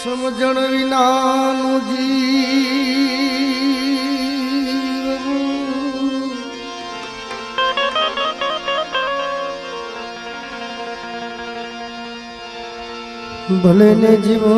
સમજણ વિનાનું જી ભલે ને જીવો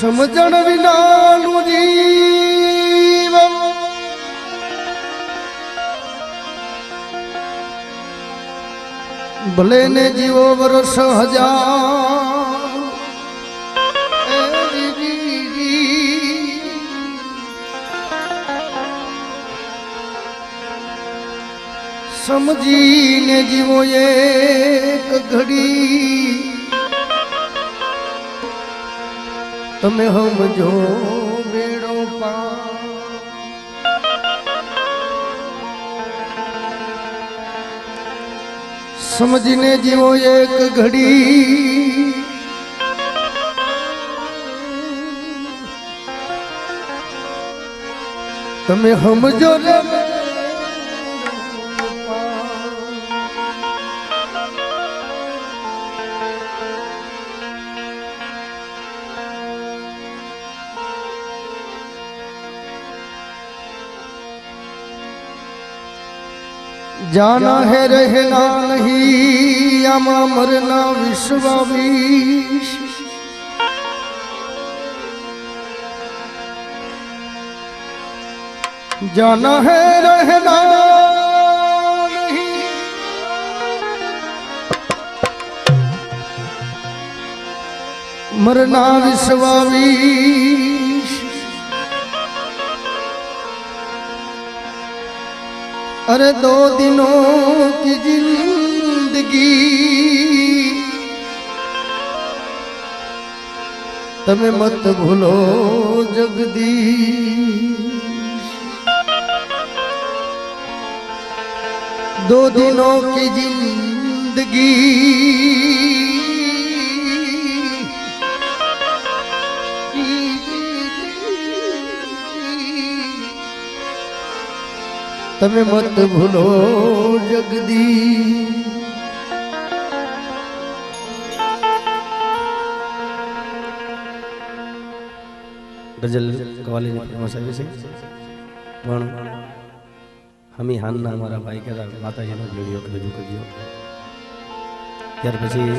સમજણ વિનાનું જીવ ભલે ને જીવો વર્ષ હજાર. સમજીને જીવો એક ઘડી તમે સમજો મેળો પા સમજીને જીવો એક ઘડી. તમે સમજો રે जाना है रहना नहीं आमा मरना विश्वामीश जाना है रहना नहीं मरना विश्वामीश अरे दो दिनों की जिंदगी તમે મત ભૂલો जगदीश दो दिनों की जिंदगी તમે મત ભૂલો જગદી. ગઝલ કવાલીની ફેમસ આવી છે. પણ હમી હાનના અમારા ભાઈ કહેતા, માતાજીનો વીડિયો રજૂ કરજો ત્યાર પછી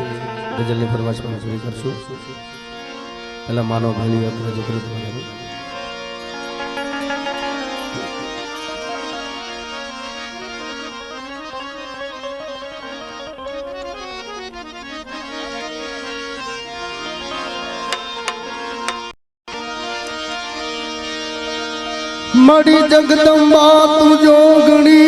ગઝલની ફરમાશ પણ પૂરી કરશું. પહેલાં માનવ ભેળીઓ રજૂ કર્યું મળી જગદંબા તું જોગણી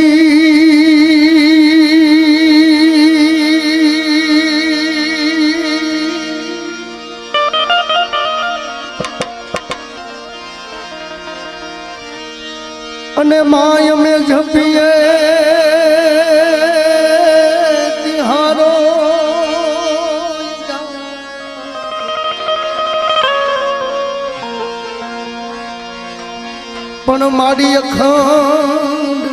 પણ મારી અખંડ.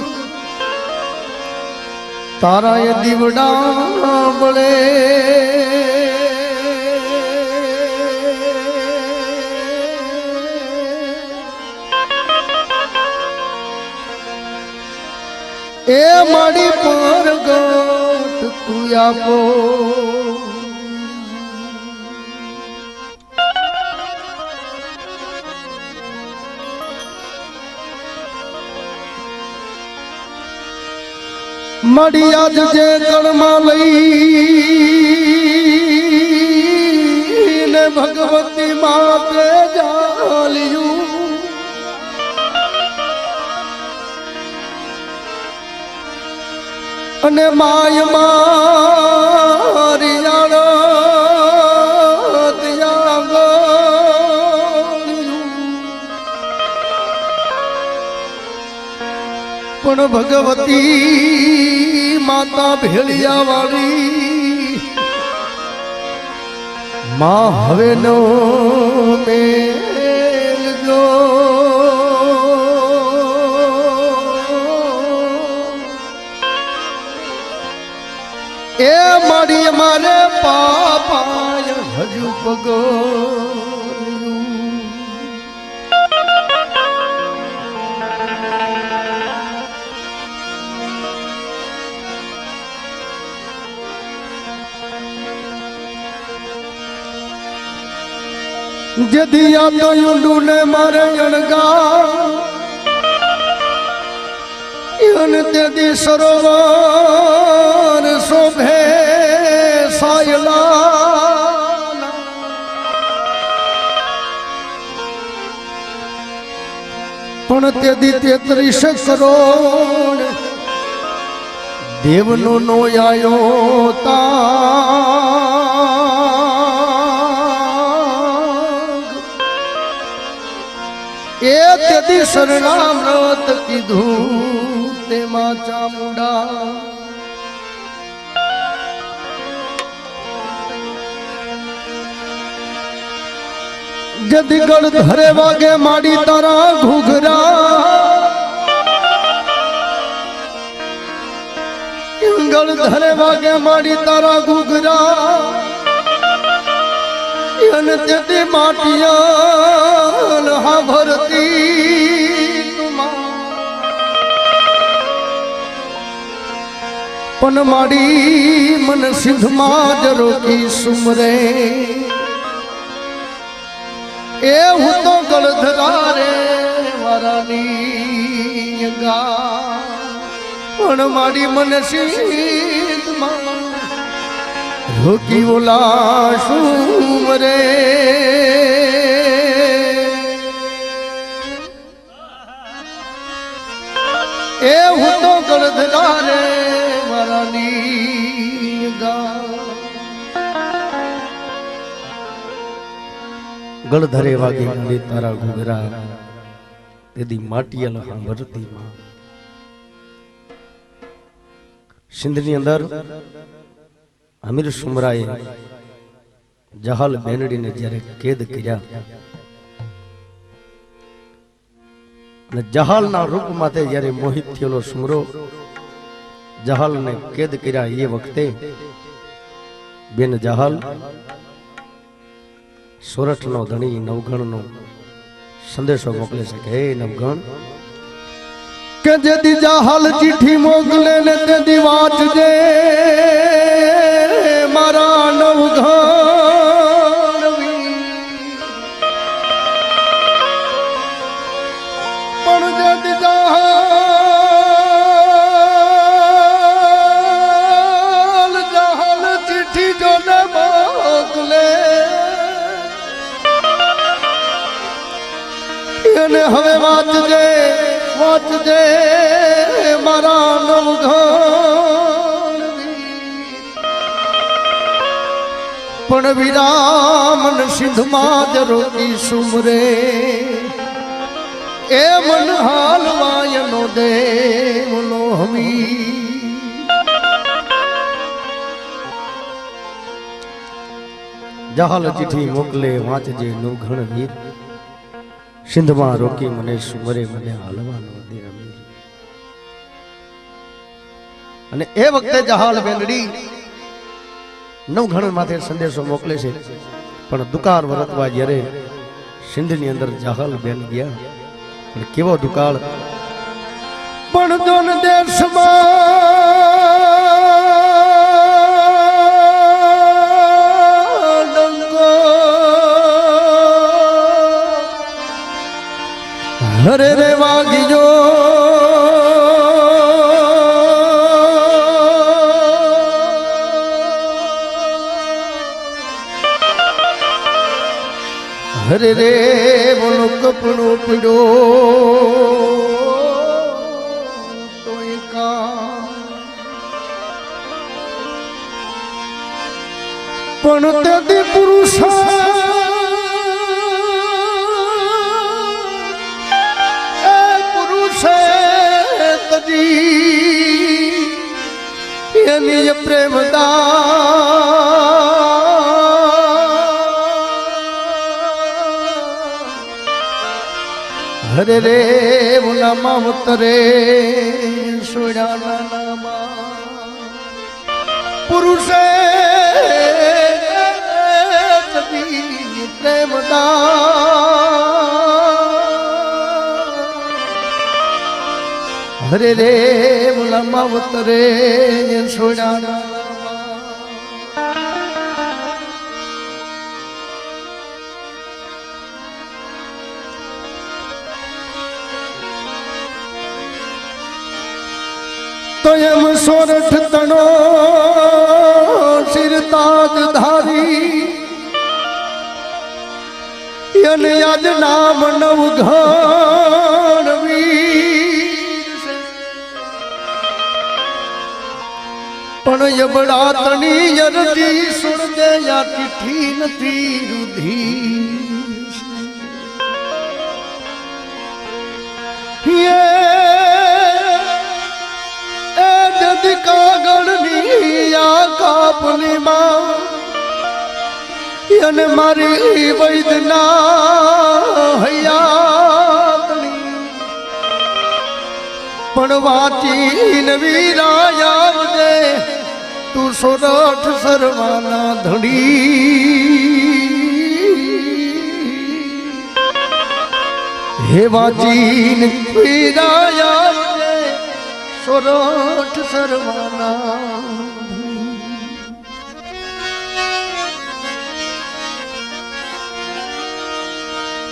તારા એ દીવડા બળે એ મારી પર આપો. મળી આજ જે કણમાં લઈ ને ભગવતી માતે જાલ્યું અને માય પણ ભગવતી માતા ભેળિયા વાળી. માં હવે નો મેલજો એ મારી મારે પાપાય હજુ પગલું જદી આ તો યુંડું ને મારે અણગા યન તેદી સરોવર શોભે સાયલા પણ તેદી તેત્રીસ કરોડ દેવનો નો આયો તાગ તેદી શરણામૃત કીધું, તેમાં ચામુંડા. જદી ગળ ધરે વાગે માડી તારા ઘૂઘરા. ગળ ધરે વાગે માડી તારા ઘૂઘરા. અને તેથી માટિયા ભરતી પણ મારી મન સિંધમાં જ રોકી સુમરે. એ હું તો ગળધરા રે મારાની ગા પણ મારી મન સિંધમાં રોકી ઓલા સુમરે. એ હું તો ગળધરા મારાની ગા. વાગે મળે તારા ઘૂઘરા. તેદી માટીયલ સાંભળતી માં સિંધની અંદર અમીર સુમરાએ જહાલ બેનડીને જ્યારે કેદ કર્યા અને જહાલના રૂપ તે જ્યારે મોહિત થયેલો સુમરો જહાલને કેદ કર્યા એ વખતે બેન જહાલ સોરઠનો ધણી નવગણનો સંદેશો મોકલે છે કે, હે નવગણ કે જેથી જહલ ચીઠી મોકલે ને તેથી વાંચજે મારા નવઘાણવી વાંચજે મારા નવઘણ પણ વિરામન સિંધમાં જ રોકી સુમરે. એ મન હાલવાયનો દેવનો હમી. જહાલ ચિઠ્ઠી મોકલે વાંચજે નવઘણ વીર. સિંધમાં રોકી મને સુમરે મને હાલવાનો અને એ વખતે જહાલ બેનડી નવઘણ માથે સંદેશો મોકલે છે. પણ દુકાળ વરતવા જ્યારે સિંધની અંદર જહાલ બેન ગયા. પણ કેવો દુકાળ? પણ દેશમાં હરે રે વાગીજો. હરે રે બોલો કપડો પીડો. નામા પુરુષે પ્રેમદા હરે રે ઉનામાં ઉતરે સોડાના સોરઠ તણો શિરતાજ ધારી અને આજ નામ નવ. પણ યબડા તણી યરજી સુણ યા ચિઠ્ઠી નથી રૂધી અને મારી વૈદના હયાતની. પણ વાંચી નવી આવજે તું સોરઠ સરવાના ધણી. હે પીરાયા આવજે સોરઠ સરવાના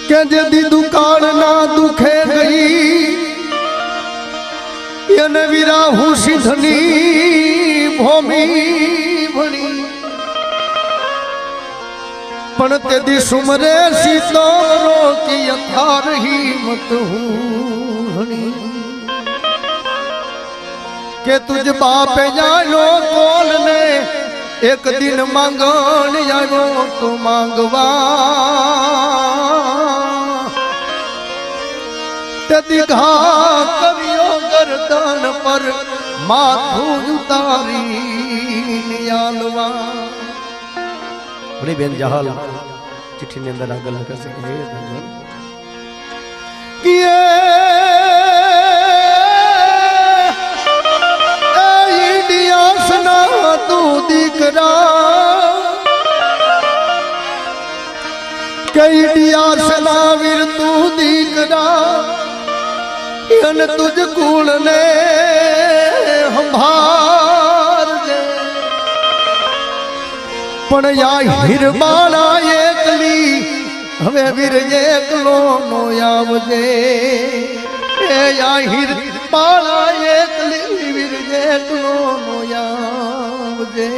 કે જેથી દુકાળ ના દુખે ગઈ એને વીરા હું સિદ્ધની ભૂમિ ભણી. પણ તે દી સુમરે સીતો રોકી યથાર મત હું હણી. કે તુજ બાપે જાયો કોલ ને? એક દિન માંગણ આવ્યો તો માંગવા. તે દીઘા કવિયો ગરદન પર માથું ઉતારી આલવા બેન જહાલ ચિઠ્ઠીની અંદર આગળ લખે છે દીકરા કઈ ઇન્ડિયાસના વીર તું દીકરા અને તુજ કુળ ને સંભાળજે પણ યા હિરબાળા એકલી હવે વીર એકલો નો આવજે એ યા હિર બાળા એકલી વીર એકલો નો આવજે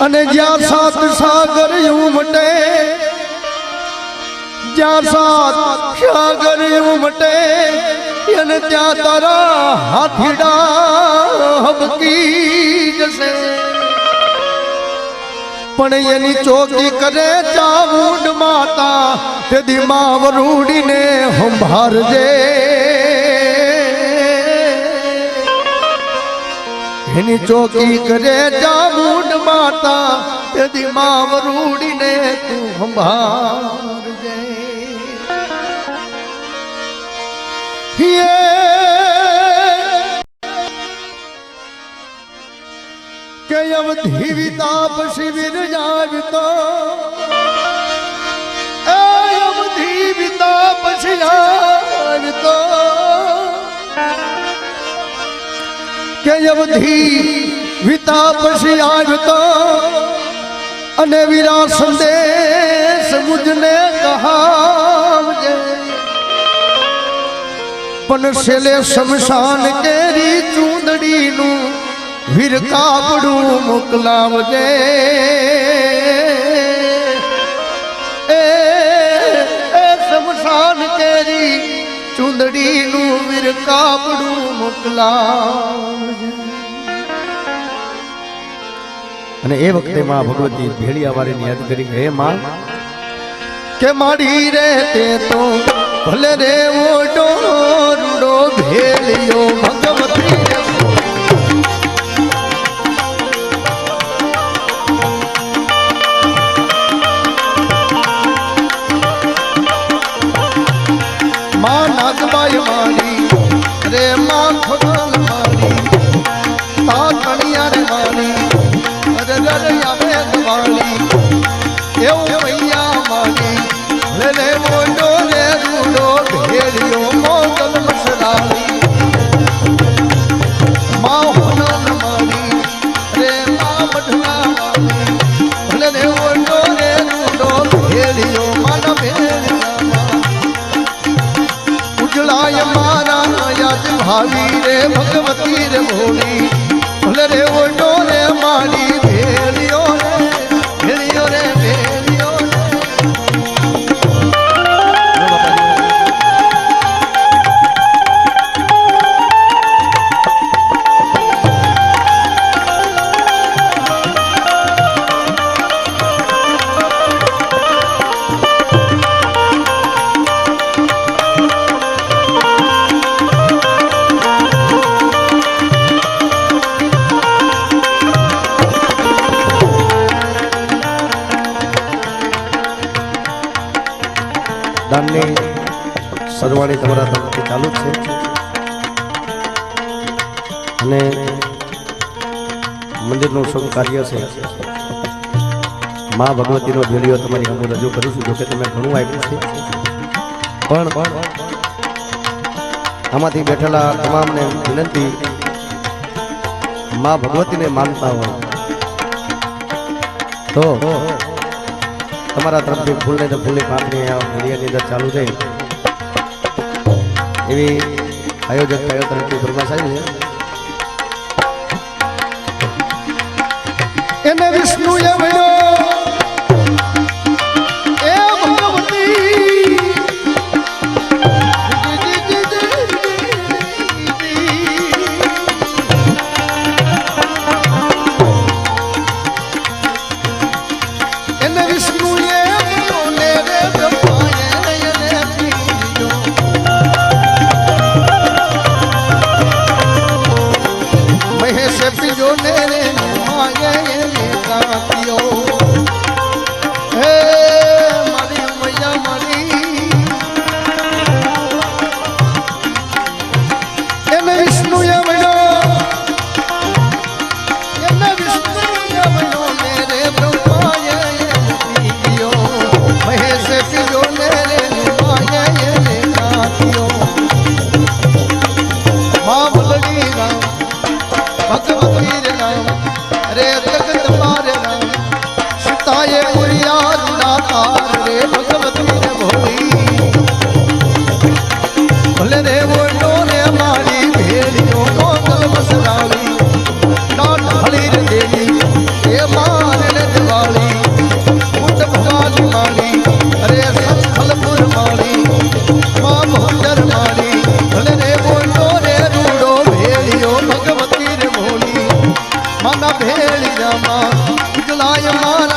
અને જ્યાં સાત સાગર ઉમટે જ્યાં સાત સાગર ઉમટે અને ત્યાં તારા હાથીડા હબકી જશે. પણ એની ચોકી કરે ચામુંડ માતા તે દિમા વરૂડીને સંભાળજે. એની ચોકી કરે ચામુંડ માતા તે દિમા વરૂડીને તું સંભાળજે. કે અવધિ વિતાપ શિબિર જાવતો અવધિ વિતાપ શિયાવતો કે અવધિ વિતાપ શિયાવતો અને વિરા સંદેશ મુજને કહાવજે પણ છેલ્લે શમશાન કેરી ચૂંદડીનું વીર કાપડું મોકલાવજે. એ શમશાન કેરી ચૂંદડીનું વીર કાપડું મોકલાવજે. અને એ વખતે માં ભગવતી ભેળિયા વાળીને યાદ કરી, હે માં, કે માડી રે તે તો ભલે રે ઓડો રૂડો દાનની સરવાણી તમારા તરફથી ચાલુ છે. અને મંદિરનું શુભ કાર્ય છે. મા ભગવતીનો વીડિયો તમારી હું રજૂ કરું છું, જોકે તમે ઘણું આપ્યું છે. પણ આમાંથી બેઠેલા તમામને વિનંતી, મા ભગવતીને માનતા હોય તો તમારા તરફથી ફૂલને તો ફૂલની પાકની મીડિયાની અંદર ચાલુ છે એવી આયોજક કયો તરફથી ફરમાશ આવી છે? એને વિષ્ણુ મારા માં ઉજલાય મારા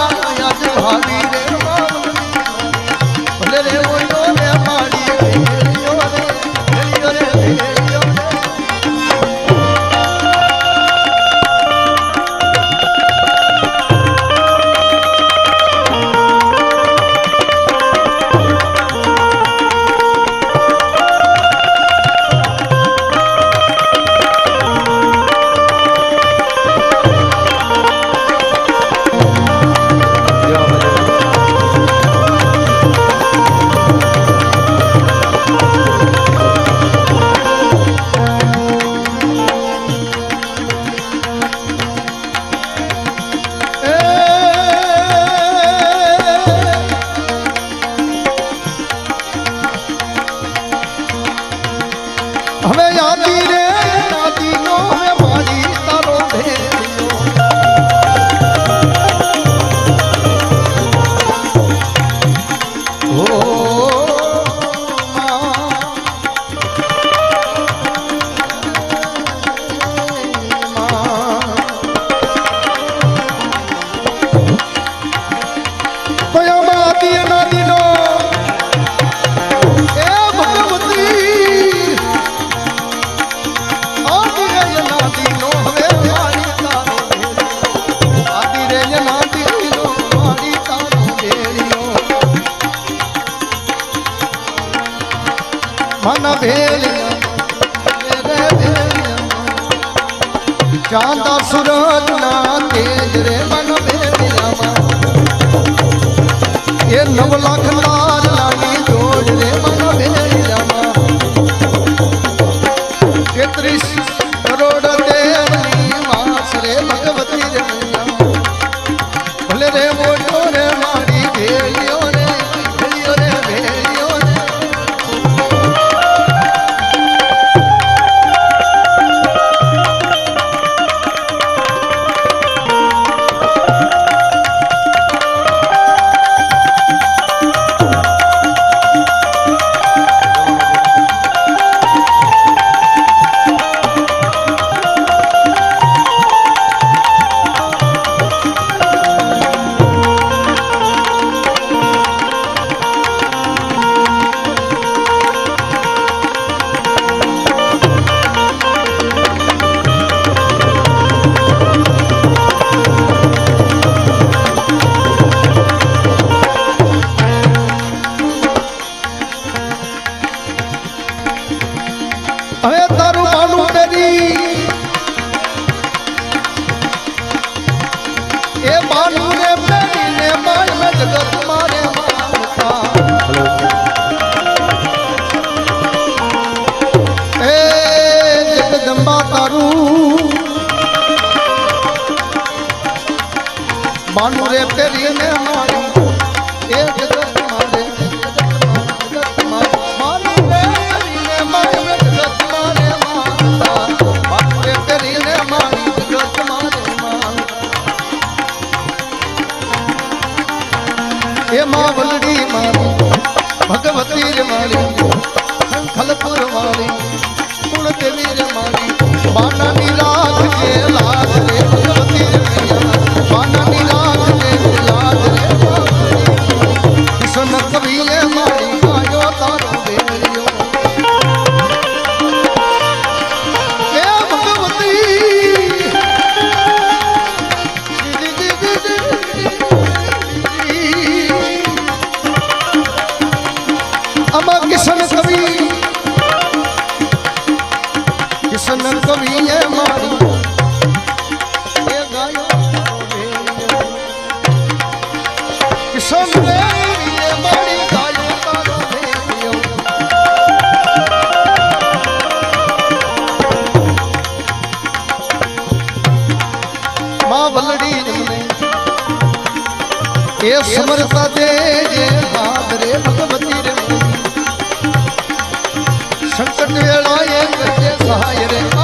ચાંદા સુરજ ના તેજ રે મન એ નવલા あり એ સમર્પા દે જે હાથ રે ભગવતી રે સંકટ વેળાએ સહાય રે.